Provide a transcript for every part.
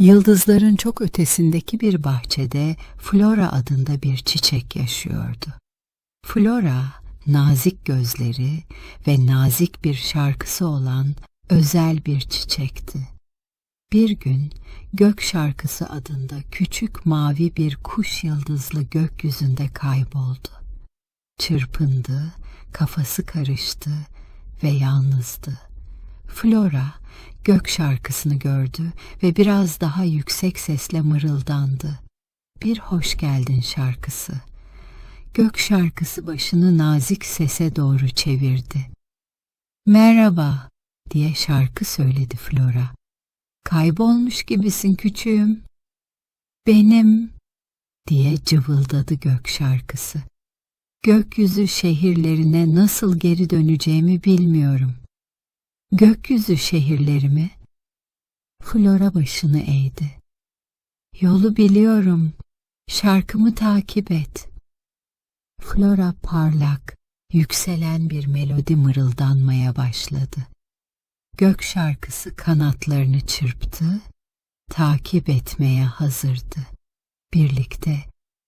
Yıldızların çok ötesindeki bir bahçede Flora adında bir çiçek yaşıyordu. Flora, nazik gözleri ve nazik bir şarkısı olan özel bir çiçekti. Bir gün gök şarkısı adında küçük mavi bir kuş yıldızlı gökyüzünde kayboldu. Çırpındı, kafası karıştı ve yalnızdı. Flora gök şarkısını gördü ve biraz daha yüksek sesle mırıldandı. Bir hoş geldin şarkısı. Gök şarkısı başını nazik sese doğru çevirdi. Merhaba diye şarkı söyledi Flora. Kaybolmuş gibisin küçüğüm. Benim diye cıvıldadı gök şarkısı. Gökyüzü şehirlerine nasıl geri döneceğimi bilmiyorum. Gökyüzü şehirlerimi? Flora başını eğdi. Yolu biliyorum. Şarkımı takip et. Flora parlak, yükselen bir melodi mırıldanmaya başladı. Gök şarkısı kanatlarını çırptı, takip etmeye hazırdı. Birlikte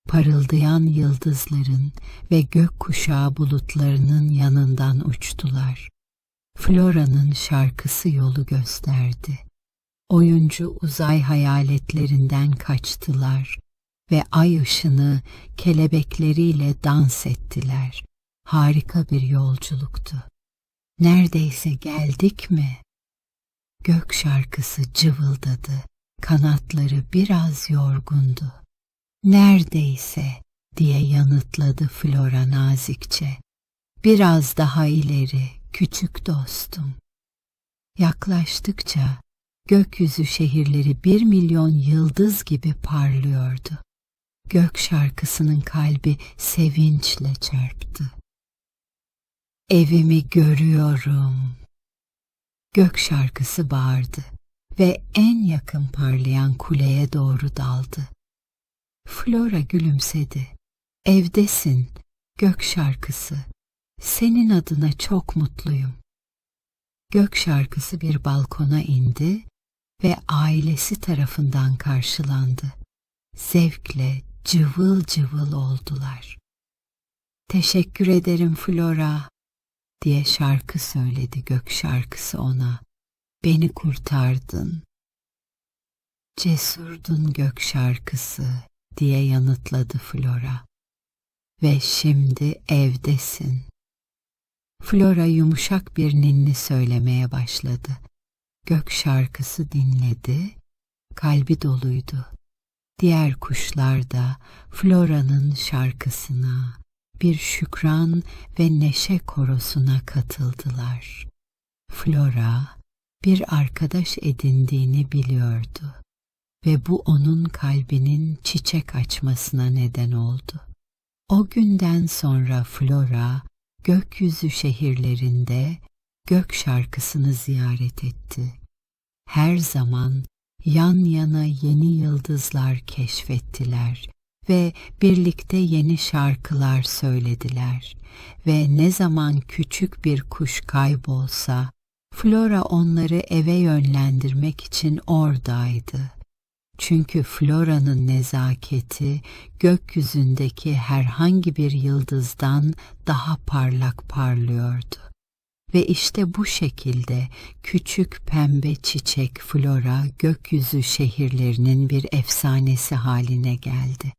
parıldayan yıldızların ve gök kuşağı bulutlarının yanından uçtular. Flora'nın şarkısı yolu gösterdi. Oyuncu uzay hayaletlerinden kaçtılar ve ay ışını kelebekleriyle dans ettiler. Harika bir yolculuktu. Neredeyse geldik mi? Gök şarkısı cıvıldadı. Kanatları biraz yorgundu. Neredeyse diye yanıtladı Flora nazikçe. Biraz daha ileri küçük dostum. Yaklaştıkça gökyüzü şehirleri bir milyon yıldız gibi parlıyordu. Gök şarkısının kalbi sevinçle çarptı. Evimi görüyorum. Gök şarkısı bağırdı ve en yakın parlayan kuleye doğru daldı. Flora gülümsedi. Evdesin, gök şarkısı. Senin adına çok mutluyum. Gök şarkısı bir balkona indi ve ailesi tarafından karşılandı. Zevkle cıvıl cıvıl oldular. Teşekkür ederim Flora diye şarkı söyledi gök şarkısı ona. Beni kurtardın. Cesurdun gök şarkısı diye yanıtladı Flora. Ve şimdi evdesin. Flora yumuşak bir ninni söylemeye başladı. Gök şarkısı dinledi, kalbi doluydu. Diğer kuşlar da Flora'nın şarkısına, bir şükran ve neşe korosuna katıldılar. Flora bir arkadaş edindiğini biliyordu ve bu onun kalbinin çiçek açmasına neden oldu. O günden sonra Flora gökyüzü şehirlerinde gök şarkısını ziyaret etti. Her zaman yan yana yeni yıldızlar keşfettiler ve birlikte yeni şarkılar söylediler ve ne zaman küçük bir kuş kaybolsa Flora onları eve yönlendirmek için oradaydı. Çünkü Flora'nın nezaketi gökyüzündeki herhangi bir yıldızdan daha parlak parlıyordu. Ve işte bu şekilde küçük pembe çiçek Flora gökyüzü şehirlerinin bir efsanesi haline geldi.